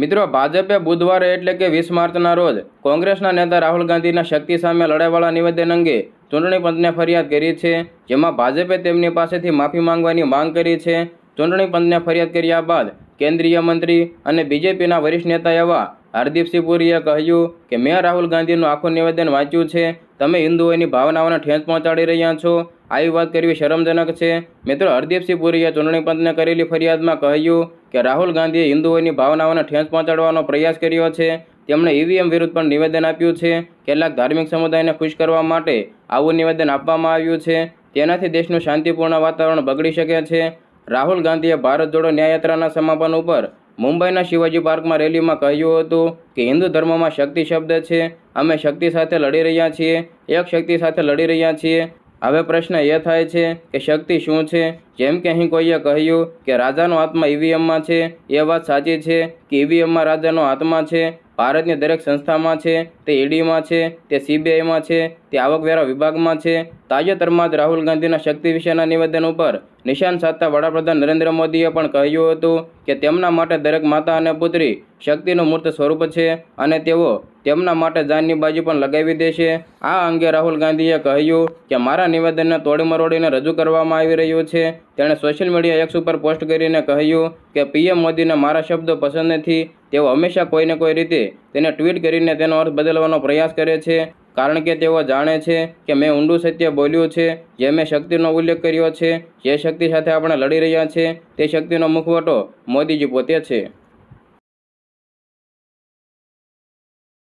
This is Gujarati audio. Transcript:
મિત્રો, ભાજપે બુધવારે એટલે કે વીસ માર્ચના રોજ કોંગ્રેસના નેતા રાહુલ ગાંધીના શક્તિ સામે લડાઈવાળા નિવેદન અંગે ચૂંટણી પંચને ફરિયાદ કરી છે, જેમાં ભાજપે તેમની પાસેથી માફી માંગવાની માંગ કરી છે. ચૂંટણી પંચને ફરિયાદ કર્યા બાદ કેન્દ્રીય મંત્રી અને બીજેપીના વરિષ્ઠ નેતા એવા હરદીપસિંહ પુરીએ કહ્યું કે, મેં રાહુલ ગાંધીનું આખું નિવેદન વાંચ્યું છે. તમે હિન્દુઓની ભાવનાઓને ઠેંચ પહોંચાડી રહ્યા છો. આવી વાત કરવી શરમજનક છે. મિત્રો હરદીપસિંહ પુરીએ ચૂંટણી પંચને કરેલી ફરિયાદમાં કહ્યું કે રાહુલ ગાંધીએ હિન્દુઓની ભાવનાઓને ઠેંસ પહોંચાડવાનો પ્રયાસ કર્યો છે. તેમણે ઈવીએમ વિરુદ્ધ પણ નિવેદન આપ્યું છે. કેટલાક ધાર્મિક સમુદાયને ખુશ કરવા માટે આવું નિવેદન આપવામાં આવ્યું છે. તેનાથી દેશનું શાંતિપૂર્ણ વાતાવરણ બગડી શકે છે. રાહુલ ગાંધીએ ભારત જોડો ન્યાયયાત્રાના સમાપન ઉપર મુંબઈના શિવાજી પાર્કમાં રેલીમાં કહ્યું હતું કે હિન્દુ ધર્મમાં શક્તિ શબ્દ છે. અમે શક્તિ સાથે લડી રહ્યા છીએ. એક શક્તિ સાથે લડી રહ્યા છીએ. હવે પ્રશ્ન એ થાય છે કે શક્તિ શું છે? જેમ કે અહીં કોઈએ કહ્યું કે રાજાનો આત્મા ઈવીએમમાં છે, એ વાત સાચી છે કે ઈવીએમમાં રાજાનો આત્મા છે, ભારતની દરેક સંસ્થામાં છે, તે ઈડીમાં છે, તે સીબીઆઈમાં છે, તે આવકવેરા વિભાગમાં છે. તાજેતરમાં જ રાહુલ ગાંધીના શક્તિ વિશેના નિવેદન ઉપર નિશાન સાધતા વડાપ્રધાન નરેન્દ્ર મોદીએ પણ કહ્યું હતું કે તેમના માટે દરેક માતા અને પુત્રી શક્તિનું મૂર્ત સ્વરૂપ છે અને તેઓ તેમના માટે જાનની બાજુ પણ લગાવી દેશે. આ અંગે રાહુલ ગાંધીએ કહ્યું કે મારા નિવેદનને તોડી મરોડીને રજૂ કરવામાં આવી રહ્યું છે. તેણે સોશિયલ મીડિયા એક્સ ઉપર પોસ્ટ કરીને કહ્યું કે, પીએમ મોદીને મારા શબ્દો પસંદ નથી. તેઓ હંમેશા કોઈને કોઈ રીતે તેને ટ્વીટ કરીને તેનો અર્થ બદલવાનો પ્રયાસ કરે છે. કારણ કે તેઓ જાણે છે કે મેં ઊંડું સત્ય બોલ્યું છે. જે મેં શક્તિનો ઉલ્લેખ કર્યો છે, જે શક્તિ સાથે આપણે લડી રહ્યા છે, તે શક્તિનો મુખવટો મોદીજી પોતે છે.